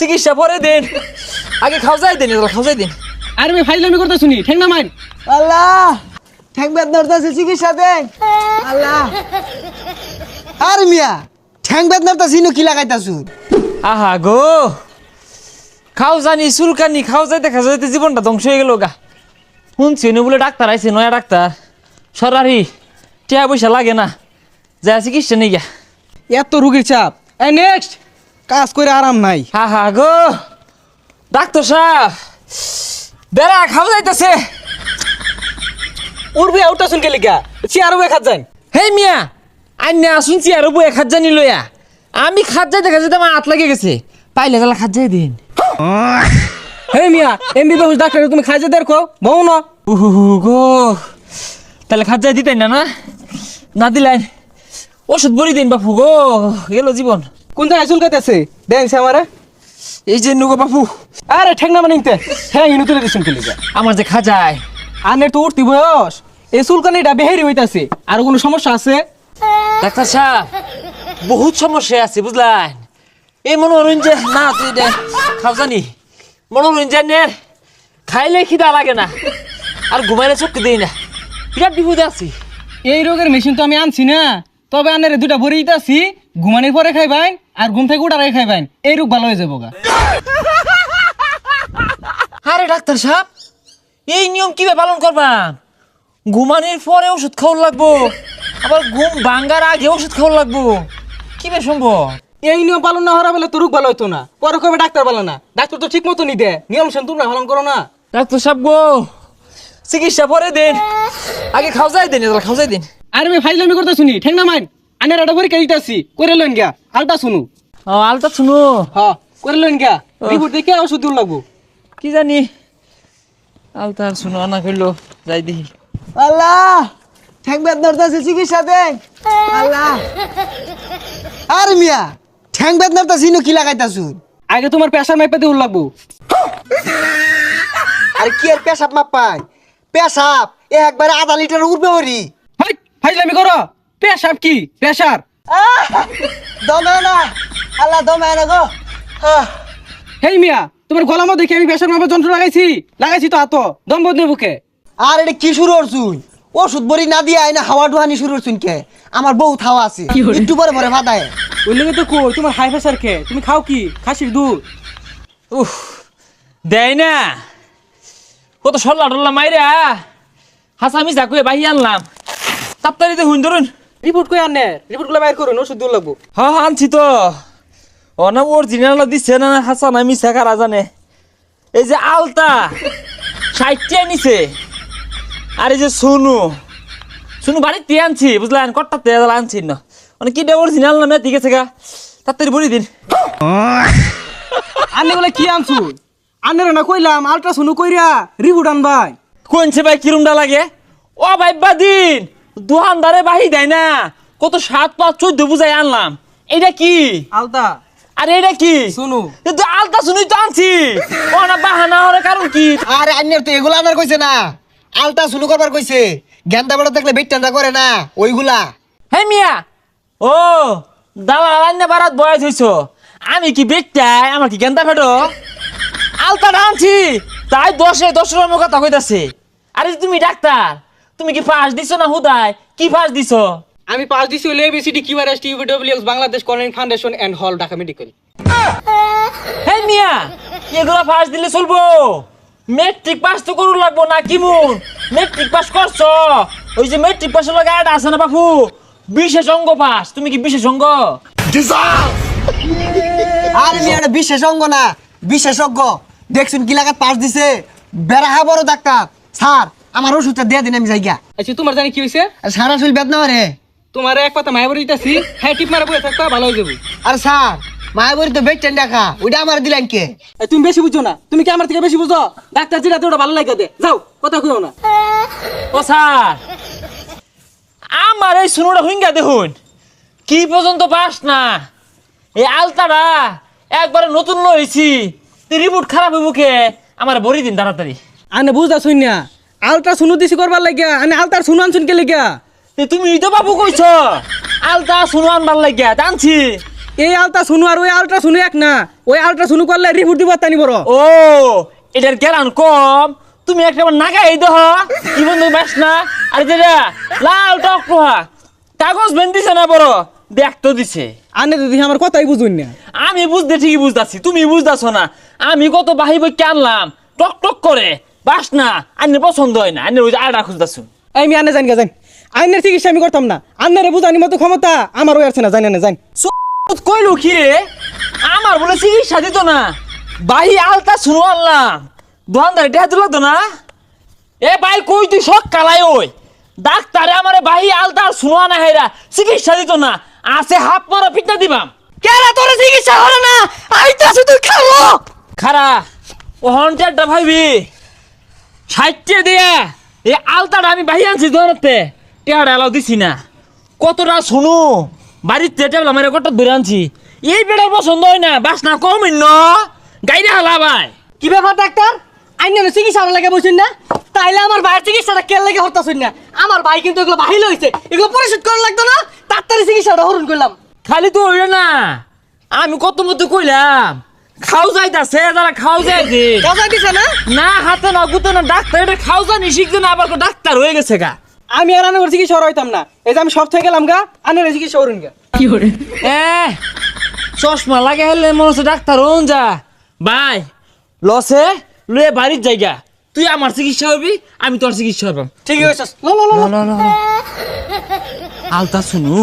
চিকিৎসা পরে দিন। আগে খাওয়াই দেন খাওয়াই দিন। আরে ভাই ফাইজলামি করতে শুনি ঠেং না মার। আল্লাহ ঠ্যাং বেদনার আছে চিকিৎসা দেন। আল্লাহ। আর মিয়া ঠ্যাং বেদনার তা সিনো কি লাগাইতাছু? আহা গো। খাও জানি চুলকানি খাও যাইতে খাও যাইতে জীবনটা ধ্বংস হয়ে গেল গা। শুনছি নি বলে ডাক্তার আইছে নয়া ডাক্তার। সরারি টিয়া পয়সা লাগে না। যা চিকিৎসা নেই গা। এত রুগীর চাপ। এই নেক্সট কাজ করে আরাম নাই। হা হা, গো। ডাক্তার সাহেব, বেড়া খাও যাইতেছে। উড়বে আউটা শুনকে লিখা চেয়ার বয়ে খাত যান হেই মিয়া, আইনে আসুন চেয়ার বয়ে খাত জানি লইয়া। আমি খাত যাই খাত যাইতে আমার হাত লাগে গেছে। পাইলে গেলা খাত যাই দিন। হে মিয়া, এমবি এমবিবিএস ডাক্তার তুমি খাইজে দেখো বউ না। উহু গো। তাহলে খাত যাই দিতেন না না? দিলেন। ওষুধ বড়ি দিন বাপু, গো। গেল জীবন। কোন জায়গায় চুলকাইতেছে দেন সে আমারে। এই যে নুগো বাপু। আরে ঠেং না মানে হ্যাঁ ইনু তুলে দিছেন লিখা আমার যে খাজায়। আনে তো উঠতি বয়স। এই চুলকানিটা বেহেরি হইতাছে। আর কোনো সমস্যা আছে? ডাক্তার সাহেব বহুত সমস্যা আছে বুঝলেন? এই মনে যে না তুই এটা খাও জানি মনে নে খাইলে খিদা লাগে না। আর ঘুমাইলে চোখকে দেই না। বিরাট বিপদে আছি। এই রোগের মেশিন তো আমি আনছি না। তবে আনের দুটা ভরে দিতেছি ঘুমানোর পরে খাইবাইন আর ঘুম থেকে উঠার আগে খাইবাইন। এই রোগ ভালো হয়ে যাব গা। আরে ডাক্তার সাহেব এই নিয়ম কীভাবে পালন করবা? ঘুমানির পরে ওষুধ খাওয়ার লাগবো আবার ঘুম ভাঙ্গার আগে ওষুধ খাওয়ার লাগবো। কীভাবে সম্ভব? এই নিয়ম পালন না হওয়া বলে তো রোগ ভালো হইতো না। পরে কবে ডাক্তার ভালো না। ডাক্তার তো ঠিক মতো নি দে নিয়ম শুন তোমরা পালন করো না। ডাক্তার সাহেব গো চিকিৎসা পরে দিন। আগে খাওয়াই দিন এগুলো খাওয়াই দিন। আরে আমি ফাইজলামি করতে শুনি ঠেং না মাইন আনের একটা পরীক্ষা দিতেছি করে লইন গা আলটা শুনু। ও আলতা শুনো? হ করে লইন গা রিপোর্ট দেখে ওষুধ দিন লাগবো। কি জানি? আলতা আর শুনো না করল যাই দেখি। আল্লাহ ঠ্যাং বেদনার আছে চিকিৎসা দেন। আল্লাহ। আর মিয়া ঠ্যাং বেদনার তা সিনো কি লাগাইতাছু? আগে তোমার প্রেশার মাইপে দিয়ে লাগবো। আর কি আর পেশাব মাপ পাই পেশাব একবারে আধা লিটার উঠবে হরি। ফাইজলামি করো। প্রেশার কি? প্রেশার আহ! দমে না। আল্লাহ দমে না গো! হেই মিয়া তোমার গলা মধ্যে দেখি আমি প্রেশার মাপের যন্ত্র লাগাইছি। লাগাইছি তো হাতো দম বদলে বুকে। আর এটা কি শুরু করছুন? ওষুধ বড়ি না দিয়ে আইনা হাওয়া ডুহানি শুরু করছুন কে? আমার বউ থাওয়া আছে। একটু পরে পরে ভাদায় ওই লেগে তো কই তোমার হাই প্রেশার কে? তুমি খাও কি? খাসির দুধ। উফ দেয় না। কত সল্লা টল্লা মাইরা হাসা মিসা কয়ে বাহি আনলাম। তাড়াতাড়ি তো হুন ধরুন। রিপোর্ট কই আনে রিপোর্টগুলো বাইর করুন ওষুধ দিন লাগবো। হ হ, আনছি তো। অনা অরিজিনাল দিচ্ছে না হাসা না মিসা কারা জানে। এই যে আলতা ষাটটিয়া নিছে আর এই যে সোনু। সোনু বাড়িতে আনছি বুঝলেন? কট্টা তেল আনছি না। মানে কি অরিজিনাল না ঠিক আছে গা তাড়াতাড়ি বলি দিন। আনে বলে কি আনছু? আনের না কইলাম আল্ট্রাসাউন্ড কইরা রিপোর্ট আনবাই। কোনছে ভাই কিরমটা লাগে? ও ভাই বাদিন দোকানদারে বাহি দেয় না। কত সাত পাঁচ চোদ্দ বুঝাই আনলাম। এটা কি? আলতা। আরে এটা কি? শুনু। কিন্তু আলতা শুনুই তো আনছি। ও না বাহানা হওয়ার কারণ কি? আরে আন্যের তো এগুলা আনার কইছে না। আলতা শুনু করবার কইছে। গেন্দা বড় দেখলে বেটটা করে না ওইগুলা। হে মিয়া ও দালাল আইনা বারাত বয়স হইছ। আমি কি বেটাই আমার কি গেন্দা ফেটো আলতা আনছি তাই দশে দশ রকমের কথা কইতাছে। আরে তুমি ডাক্তার তুমি কি পাস দিছো না হুদায়? কি পাস দিছো? আমি পাস দিছি হলো ABCD QRS TUVWX Bangladesh colonel foundation and hall Dhaka medical হে মিয়া এগুলো পাস দিলে চলবো। মেট্রিক পাস তো করু লাগবো না কি মুন? মেট্রিক পাস করছ? ওই যে মেট্রিক পাসের লগে আট আছে না বাপু? বিশেষ অঙ্গ পাস তুমি কি বিশেষ অঙ্গ? আর বিশেষ অঙ্গ না বিশেষজ্ঞ। দেখছুন কি লাগাত পাস দিছে? বেড়া বড় ডাক্তার। স্যার আমার ওষুধটা দিয়ে দিন আমি যাইগা আচ্ছা তোমার জানি কি হইছে? আর সারা শরীর বেদনা রে। তোমার এক পাতা মায়া বড়ি দিতেছি। হ্যাঁ টিপ মারা বয়ে থাকবা ভালো হয়ে যাব। আর স্যার মায়াবরী তো বেটেন দেখা। ওইটা আমার দিলেন কে? তুমি বেশি বুঝছ না। তুমি কি আমার থেকে বেশি বুঝো? ডাক্তার যেটা ওটা ভালো লাগে দে। যাও কথা কইও না। ও স্যার। আমার এই শুনুটা হুইঙ্গা দেখুন। কি পর্যন্ত পাস না। এই আলতাটা একবারে নতুন লইছি। রিপোর্ট খারাপ হইব কে? আমার বড়ি দিন তাড়াতাড়ি। আনে বুঝদা শুন না। আলট্রা শুনু দিছি করবার লাগিয়া আনে আলতার শুনু আনছুন কে লাগিয়া? তে তুমি তো বাবু কইছ আলতা শুনো আনবার লাগিয়া জানছি। এই আলটা শুনু আর ওই আলট্রা শুনু এক না ওই আলট্রা শুনু করলে রিপোর্ট দিব তানি বড়। ও এটার গেলান কম। তুমি একটা নাগাই দেহ কি বন্ধু বাস না? আর যেটা লাল টক পোহা। কাগজ বেন দিছে না বড়? দেখ তো দিছে। আনে যদি আমার কথাই বুঝুন না। আমি বুঝতে ঠিকই বুঝতাছি তুমি বুঝতাছো না। আমি কত বাহি বই কে আনলাম? টক টক করে। বাস না আন্নের পছন্দ হয় না। আন্নের ওই আড়া খুঁজতাছো। এই আমি আনে জানি জানি আইনের চিকিৎসা আমি করতাম না। আন্নারে বুঝানি মতো ক্ষমতা আমার ওই আছে না জানি না জানি কইলো কি রে? আমার বলে চিকিৎসা দিত না। বাহি আলতা শুনো আনলাম। দোকানদার এটা দিল তো না? এ ভাই কই তুই সব কালাই ওই? ডাক্তারে আমারে বাহি আলতা আর শুনো না হেরা চিকিৎসা দিত না। আছে হাত মারা পিঠা দিবাম। কেরা তোর চিকিৎসা করে না? আইতাছে তুই খাব। খারা। ও হন্টারটা ভাইবি ষাটটে দিয়া। এই আলতাটা আমি বাহি আনছি দোকানতে। টেহাটা এলাও দিছি না। কতটা শুনু? বাড়িতে টেবল আমার কত ধরে আনছি। এই বেড়ার পছন্দ হয় না। বাস না কম ন গাইরে হালা ভাই কি ব্যাপার ডাক্তার? আইনের চিকিৎসা লাগে বলছেন না? তাইলে আমার ভাইয়ের চিকিৎসাটা কে লাগে হরতাছেন না? আমার ভাই কিন্তু এগুলো বাহিল হয়েছে এগুলো পরিশোধ করা লাগতো না? তাড়াতাড়ি চিকিৎসাটা হরণ করলাম। খালি তো হইল না। আমি কত মতো কইলাম। খাও যাইতাছে যারা খাও যাইছে কথা দিছে না? না হাতে না গুতে না ডাক্তার এটা খাও জানি শিখছে না আবার ডাক্তার হয়ে গেছে গা। আমি আর আনার চিকিৎসা হইতাম না। এই যে আমি সব থেকে গেলাম গা আনের চিকিৎসা হরুন গা এ চশমা লাগে হেলে মনে হচ্ছে ডাক্তার হন যা। ভাই লসে লয়ে বাড়ির জায়গা। তুই আমার চিকিৎসা হবি আমি তোর চিকিৎসা হবাম ঠিক আছে লো লো লো লো। আলতা শুনু।